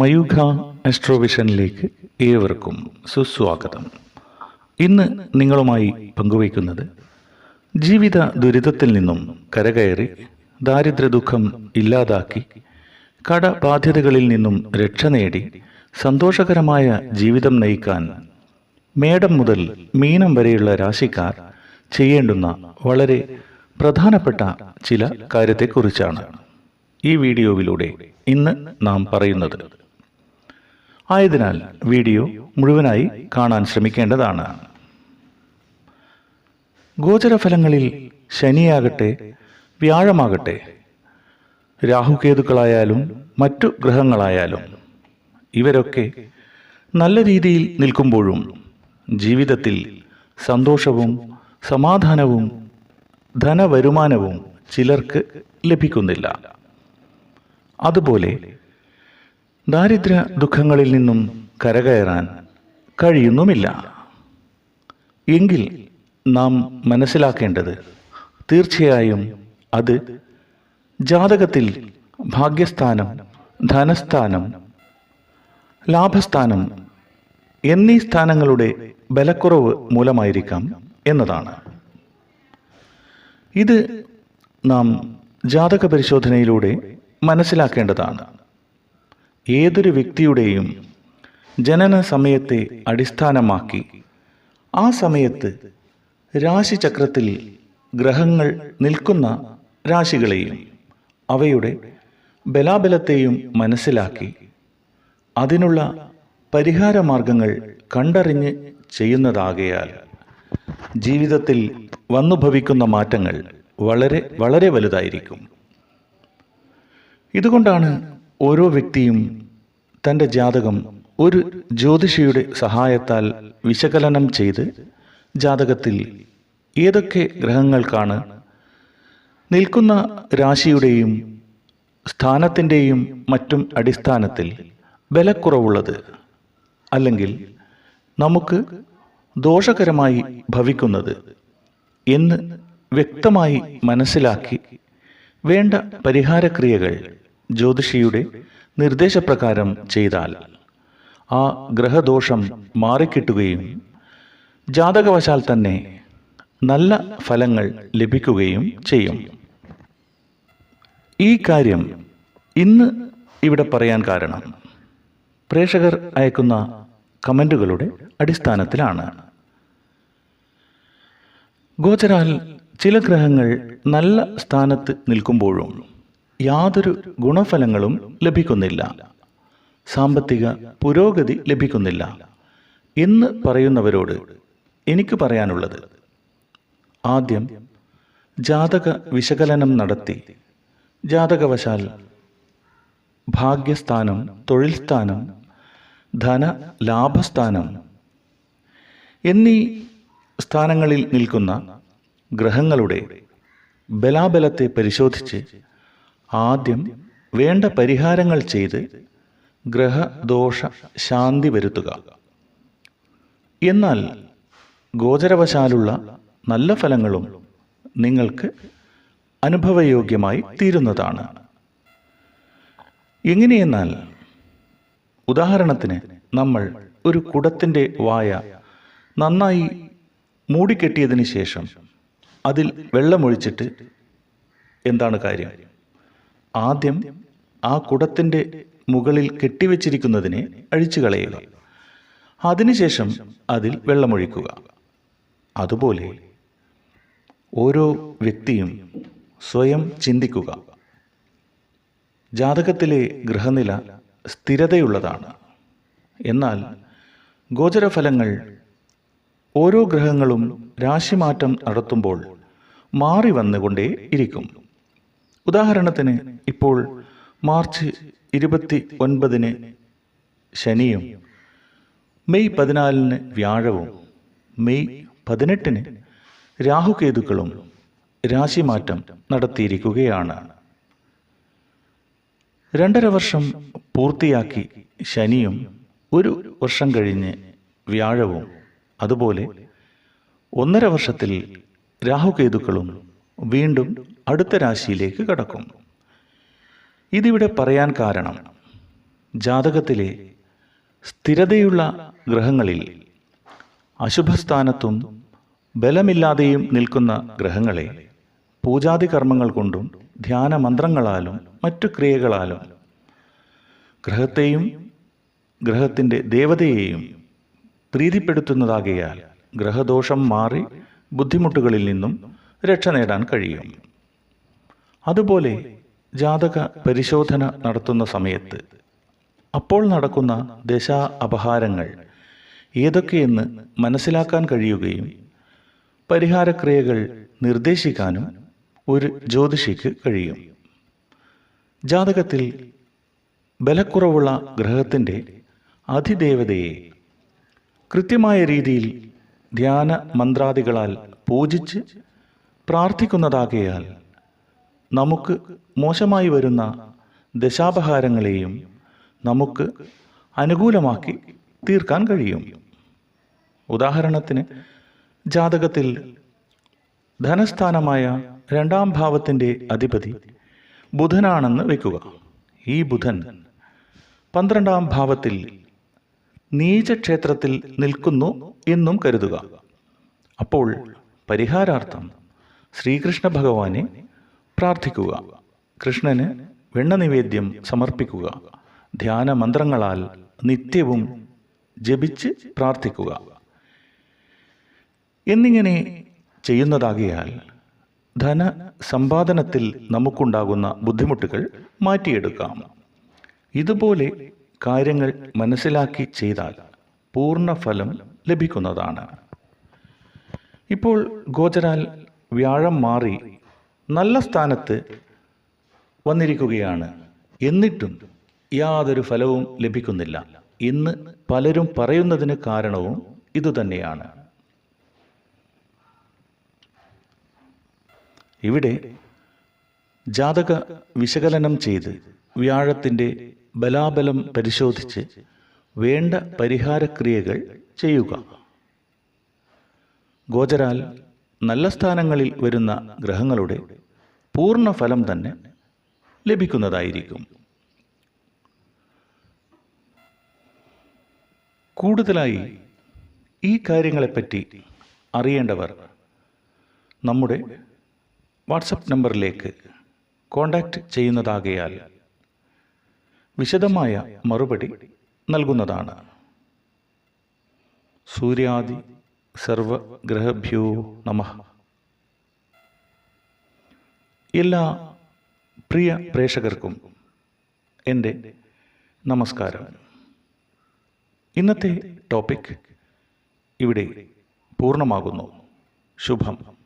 മയൂഖ ആസ്ട്രോവിഷനിലേക്ക് ഏവർക്കും സുസ്വാഗതം. ഇന്ന് നിങ്ങളുമായി പങ്കുവയ്ക്കുന്നത് ജീവിത ദുരിതത്തിൽ നിന്നും കരകയറി ദാരിദ്ര്യ ദുഃഖം ഇല്ലാതാക്കി കടബാധ്യതകളിൽ നിന്നും രക്ഷ നേടി സന്തോഷകരമായ ജീവിതം നയിക്കാൻ മേടം മുതൽ മീനം വരെയുള്ള രാശിക്കാർ ചെയ്യേണ്ടുന്ന വളരെ പ്രധാനപ്പെട്ട ചില കാര്യത്തെക്കുറിച്ചാണ് ഈ വീഡിയോയിലൂടെ ഇന്ന് നാം പറയുന്നത്. ആയതിനാൽ വീഡിയോ മുഴുവനായി കാണാൻ ശ്രമിക്കേണ്ടതാണ്. ഗോചരഫലങ്ങളിൽ ശനിയാകട്ടെ വ്യാഴമാകട്ടെ രാഹുകേതുക്കളായാലും മറ്റു ഗ്രഹങ്ങളായാലും ഇവരൊക്കെ നല്ല രീതിയിൽ നിൽക്കുമ്പോഴും ജീവിതത്തിൽ സന്തോഷവും സമാധാനവും ധനവരുമാനവും ചിലർക്ക് ലഭിക്കുന്നില്ല. അതുപോലെ ദാരിദ്ര്യ ദുഃഖങ്ങളിൽ നിന്നും കരകയറാൻ കഴിയുന്നുമില്ല. എങ്കിൽ നാം മനസ്സിലാക്കേണ്ടത് തീർച്ചയായും അത് ജാതകത്തിൽ ഭാഗ്യസ്ഥാനം ധനസ്ഥാനം ലാഭസ്ഥാനം എന്നീ സ്ഥാനങ്ങളുടെ ബലക്കുറവ് മൂലമായിരിക്കാം എന്നതാണ്. ഇത് നാം ജാതക പരിശോധനയിലൂടെ മനസ്സിലാക്കേണ്ടതാണ്. ഏതൊരു വ്യക്തിയുടെയും ജനന സമയത്തെ അടിസ്ഥാനമാക്കി. ആ സമയത്ത് രാശിചക്രത്തിൽ ഗ്രഹങ്ങൾ നിൽക്കുന്ന രാശികളെയും അവയുടെ ബലാബലത്തെയും മനസ്സിലാക്കി. അതിനുള്ള പരിഹാര മാർഗങ്ങൾ കണ്ടറിഞ്ഞ് ചെയ്യുന്നതാകയാൽ ജീവിതത്തിൽ വന്നുഭവിക്കുന്ന മാറ്റങ്ങൾ വളരെ വളരെ വലുതായിരിക്കും. ഇതുകൊണ്ടാണ് ഓരോ വ്യക്തിയും തന്റെ ജാതകം ഒരു ജ്യോതിഷിയുടെ സഹായത്താൽ വിശകലനം ചെയ്ത് ജാതകത്തിൽ ഏതൊക്കെ ഗ്രഹങ്ങൾക്കാണ് നിൽക്കുന്ന രാശിയുടെയും സ്ഥാനത്തിന്റെയും മറ്റും അടിസ്ഥാനത്തിൽ ബലക്കുറവുള്ളത് അല്ലെങ്കിൽ നമുക്ക് ദോഷകരമായി ഭവിക്കുന്നത് എന്ന് വ്യക്തമായി മനസ്സിലാക്കി വേണ്ട പരിഹാരക്രിയകൾ ജ്യോതിഷിയുടെ നിർദ്ദേശപ്രകാരം ചെയ്താൽ ആ ഗ്രഹദോഷം മാറിക്കിട്ടുകയും ജാതകവശാൽ തന്നെ നല്ല ഫലങ്ങൾ ലഭിക്കുകയും ചെയ്യും. ഈ കാര്യം ഇന്ന് ഇവിടെ പറയാൻ കാരണം പ്രേക്ഷകർ അയക്കുന്ന കമന്റുകളുടെ അടിസ്ഥാനത്തിലാണ്. ഗോചരാൽ ചില ഗ്രഹങ്ങൾ നല്ല സ്ഥാനത്ത് നിൽക്കുമ്പോഴും യാതൊരു ഗുണഫലങ്ങളും ലഭിക്കുന്നില്ല. സാമ്പത്തിക പുരോഗതി ലഭിക്കുന്നില്ല. എന്ന് പറയുന്നവരോട് എനിക്ക് പറയാനുള്ളത്. ആദ്യം ജാതക വിശകലനം നടത്തി. ജാതകവശാൽ ഭാഗ്യസ്ഥാനം തൊഴിൽ സ്ഥാനം ധന ലാഭസ്ഥാനം എന്നീ സ്ഥാനങ്ങളിൽ നിൽക്കുന്ന ഗ്രഹങ്ങളുടെ ബലാബലത്തെ പരിശോധിച്ച് ആദ്യം വേണ്ട പരിഹാരങ്ങൾ ചെയ്ത് ഗ്രഹദോഷ ശാന്തി വരുത്തുക. എന്നാൽ ഗോചരവശാലുള്ള നല്ല ഫലങ്ങളും നിങ്ങൾക്ക് അനുഭവയോഗ്യമായി തീരുന്നതാണ്. എങ്ങനെയെന്നാൽ ഉദാഹരണത്തിന് നമ്മൾ ഒരു കുടത്തിന്റെ വായ നന്നായി മൂടിക്കെട്ടിയതിന് ശേഷം അതിൽ വെള്ളമൊഴിച്ചിട്ട് എന്താണ് കാര്യം? ആദ്യം ആ കുടത്തിന്റെ മുകളിൽ കെട്ടിവെച്ചിരിക്കുന്നതിനെ അഴിച്ചു കളയുക അതിനുശേഷം അതിൽ വെള്ളമൊഴിക്കുക. അതുപോലെ ഓരോ വ്യക്തിയും സ്വയം ചിന്തിക്കുക. ജാതകത്തിലെ ഗ്രഹനില സ്ഥിരതയുള്ളതാണ്. എന്നാൽ ഗോചരഫലങ്ങൾ ഓരോ ഗ്രഹങ്ങളും രാശിമാറ്റം നടത്തുമ്പോൾ മാറി വന്നുകൊണ്ടേ ഇരിക്കും ഉദാഹരണത്തിന് ഇപ്പോൾ മാർച്ച് ഇരുപത്തി ഒൻപതിന് ശനിയും മെയ് പതിനാലിന് വ്യാഴവും മെയ് പതിനെട്ടിന് രാഹുകേതുക്കളും രാശിമാറ്റം നടത്തിയിരിക്കുകയാണ്. രണ്ടര വർഷം പൂർത്തിയാക്കി ശനിയും ഒരു വർഷം കഴിഞ്ഞ് വ്യാഴവും അതുപോലെ ഒന്നര വർഷത്തിൽ രാഹുകേതുക്കളും വീണ്ടും അടുത്ത രാശിയിലേക്ക് കടക്കും. ഇതിവിടെ പറയാൻ കാരണം ജാതകത്തിലെ സ്ഥിരതയുള്ള ഗ്രഹങ്ങളിൽ അശുഭസ്ഥാനത്തും ബലമില്ലാതെയും നിൽക്കുന്ന ഗ്രഹങ്ങളെ പൂജാതി കർമ്മങ്ങൾ കൊണ്ടും ധ്യാന മന്ത്രങ്ങളാലും മറ്റു ക്രിയകളാലും ഗ്രഹത്തെയും ഗ്രഹത്തിന്റെ ദേവതയെയും പ്രീതിപ്പെടുത്തുന്നതാകയാൽ ഗ്രഹദോഷം മാറി ബുദ്ധിമുട്ടുകളിൽ നിന്നും രക്ഷ നേടാൻ കഴിയും. അതുപോലെ ജാതക പരിശോധന നടത്തുന്ന സമയത്ത് അപ്പോൾ നടക്കുന്ന ദശാ അപഹാരങ്ങൾ ഏതൊക്കെയെന്ന് മനസ്സിലാക്കാൻ കഴിയുകയും പരിഹാരക്രിയകൾ നിർദ്ദേശിക്കാനും ഒരു ജ്യോതിഷിക്ക് കഴിയും. ജാതകത്തിൽ ബലക്കുറവുള്ള ഗ്രഹത്തിന്റെ അധിദേവതയെ കൃത്യമായ രീതിയിൽ ധ്യാന മന്ത്രാദികളാൽ പൂജിച്ച് പ്രാർത്ഥിക്കുന്നതാകയാൽ നമുക്ക് മോശമായി വരുന്ന ദശാപഹാരങ്ങളെയും നമുക്ക് അനുകൂലമാക്കി തീർക്കാൻ കഴിയും. ഉദാഹരണത്തിന് ജാതകത്തിൽ ധനസ്ഥാനമായ രണ്ടാം ഭാവത്തിന്റെ അധിപതി ബുധനാണെന്ന് വെക്കുക. ഈ ബുധൻ പന്ത്രണ്ടാം ഭാവത്തിൽ നീചക്ഷേത്രത്തിൽ നിൽക്കുന്നു എന്നും കരുതുക. അപ്പോൾ പരിഹാരാർത്ഥം ശ്രീകൃഷ്ണ ഭഗവാനെ പ്രാർത്ഥിക്കുക. കൃഷ്ണന് വെണ്ണ നിവേദ്യം സമർപ്പിക്കുക. ധ്യാന മന്ത്രങ്ങളാൽ നിത്യവും ജപിച്ച് പ്രാർത്ഥിക്കുക. എന്നിങ്ങനെ ചെയ്യുന്നതാകിയാൽ ധന സമ്പാദനത്തിൽ നമുക്കുണ്ടാകുന്ന ബുദ്ധിമുട്ടുകൾ മാറ്റിയെടുക്കാം. ഇതുപോലെ കാര്യങ്ങൾ മനസ്സിലാക്കി ചെയ്താൽ പൂർണ ഫലം ലഭിക്കുന്നതാണ്. ഇപ്പോൾ ഗോചരാൽ വ്യാഴം മാറി നല്ല സ്ഥാനത്ത് വന്നിരിക്കുകയാണ്. എന്നിട്ടും യാതൊരു ഫലവും ലഭിക്കുന്നില്ല. ഇന്ന് പലരും പറയുന്നതിന് കാരണവും ഇതുതന്നെയാണ് ഇവിടെ ജാതക വിശകലനം ചെയ്ത് വ്യാഴത്തിന്റെ ബലാബലം പരിശോധിച്ച് വേണ്ട പരിഹാരക്രിയകൾ ചെയ്യുക. ഗോചരാൽ നല്ല സ്ഥാനങ്ങളിൽ വരുന്ന ഗ്രഹങ്ങളുടെ പൂർണ ഫലം തന്നെ ലഭിക്കുന്നതായിരിക്കും. കൂടുതലായി ഈ കാര്യങ്ങളെപ്പറ്റി അറിയേണ്ടവർ നമ്മുടെ വാട്സപ്പ് നമ്പറിലേക്ക് കോണ്ടാക്റ്റ് ചെയ്യുന്നതാകയാൽ വിശദമായ മറുപടി നൽകുന്നതാണ്. സൂര്യാദി സർവഗ്രഹഭ്യോ നമ. എല്ലാ പ്രിയ പ്രേക്ഷകർക്കും എന്റെ നമസ്കാരം. ഇന്നത്തെ ടോപ്പിക് ഇവിടെ പൂർണമാകുന്നു. ശുഭം.